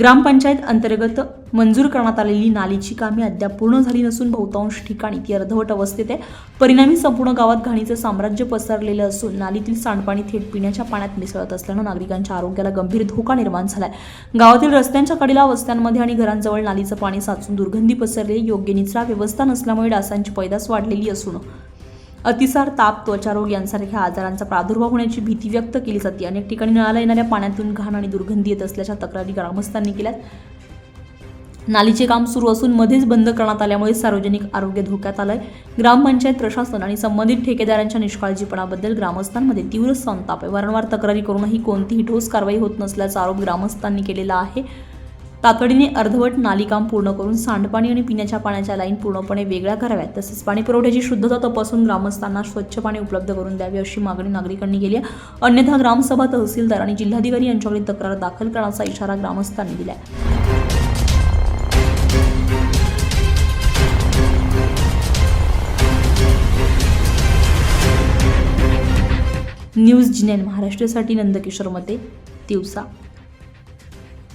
ग्रामपंचायत अंतर्गत मंजूर करण्यात आलेली नालीची कामे अद्याप पूर्ण झाली नसून बहुतांश ठिकाणी ती अर्धवट अवस्थेत आहे. परिणामी संपूर्ण गावात घाणीचं साम्राज्य पसरलेलं असून नालीतील सांडपाणी थेट पिण्याच्या पाण्यात मिसळत असल्यानं नागरिकांच्या आरोग्याला गंभीर धोका निर्माण झालाय. गावातील रस्त्यांच्या कडेला वस्त्यांमध्ये आणि घरांजवळ नालीचं पाणी साचून दुर्गंधी पसरली. योग्य निचरा व्यवस्था नसल्यामुळे डासांची पैदास वाढलेली असून अतिसार ताप त्वचारोग यांसारख्या आजारांचा प्रादुर्भाव होण्याची भीती व्यक्त केली जाते. अनेक ठिकाणी नळाला येणाऱ्या पाण्यातून घाण आणि दुर्गंधी येत असल्याच्या तक्रारी ग्रामस्थांनी केल्यात. नालीचे काम सुरू असून मध्येच बंद करण्यात आल्यामुळे सार्वजनिक आरोग्य धोक्यात आलंय. ग्रामपंचायत प्रशासन आणि संबंधित ठेकेदारांच्या निष्काळजीपणाबद्दल ग्रामस्थांमध्ये तीव्र संताप आहे. वारंवार तक्रारी करूनही कोणतीही ठोस कारवाई होत नसल्याचा आरोप ग्रामस्थांनी केलेला आहे. तातडीने अर्धवट नालीकाम पूर्ण करून सांडपाणी आणि पिण्याच्या पाण्याच्या लाईन पूर्णपणे वेगळ्या कराव्यात. तसेच पाणी पुरवठ्याची शुद्धता तपासून ग्रामस्थांना स्वच्छ पाणी उपलब्ध करून द्यावे अशी मागणी नागरिकांनी केली आहे. अन्यथा ग्रामसभा तहसीलदार आणि जिल्हाधिकारी यांच्याकडे तक्रार दाखल करण्याचा इशारा ग्रामस्थांनी दिला आहे न्यूज जिनेन महाराष्ट्रासाठी नंदकिशोर मते दिवसा.